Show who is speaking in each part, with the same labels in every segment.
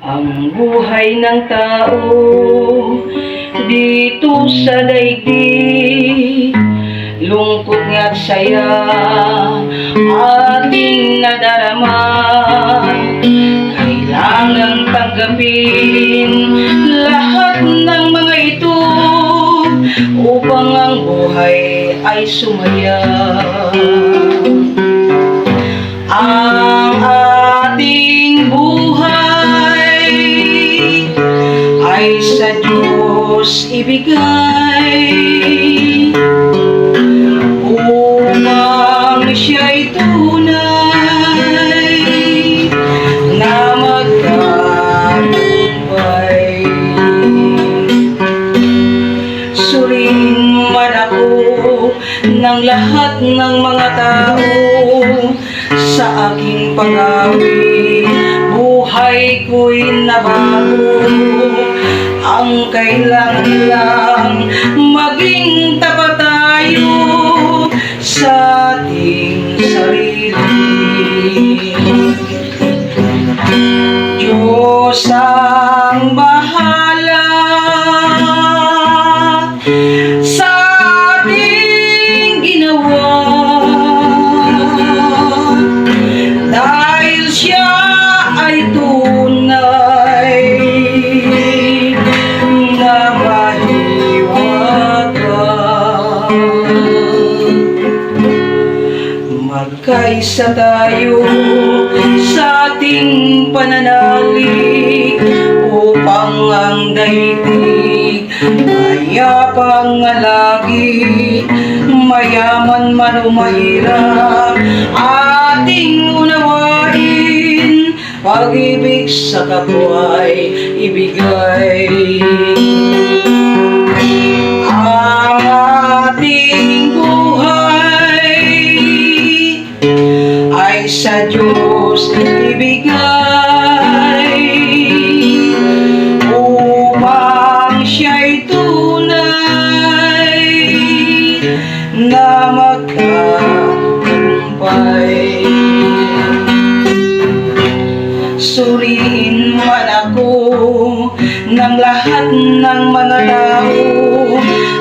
Speaker 1: Ang buhay ng tao dito sa daigdig Lungkot nga't saya ating nadarama Kailangang tanggapin lahat ng mga ito Upang ang buhay ay sumaya ng lahat ng mga tao sa aking pag-awi buhay ko'y nabago. Ang kailangan lang naging Magkaisa tayo sa ating pananalig upang ang daigdig mayapang lagi mayaman man o mahirap ating unawain. Pag-ibig sa kapwa'y ibigay. Ang sa Diyos ibigay upang siya'y tunay na magtagumpay. Suriin man ako ng lahat ng mga tao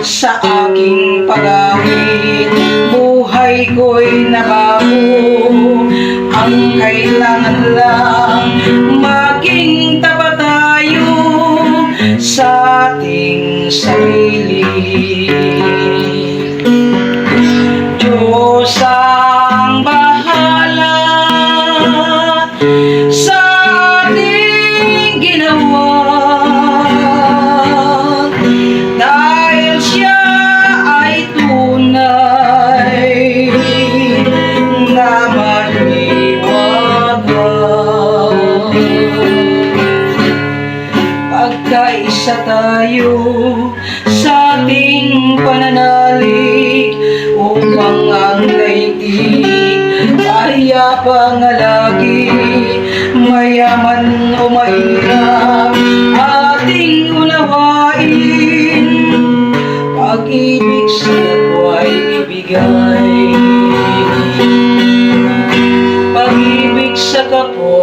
Speaker 1: sa aking pag-awit buhay ko'y nabago ating sarili. Diyos ang bahala isa tayo sa ating pananalig upang ang daigdig ay yapang alagi mayaman o mahirap ating unawain. Pag-ibig sa ay ibigay. Pag-ibig sa kapwa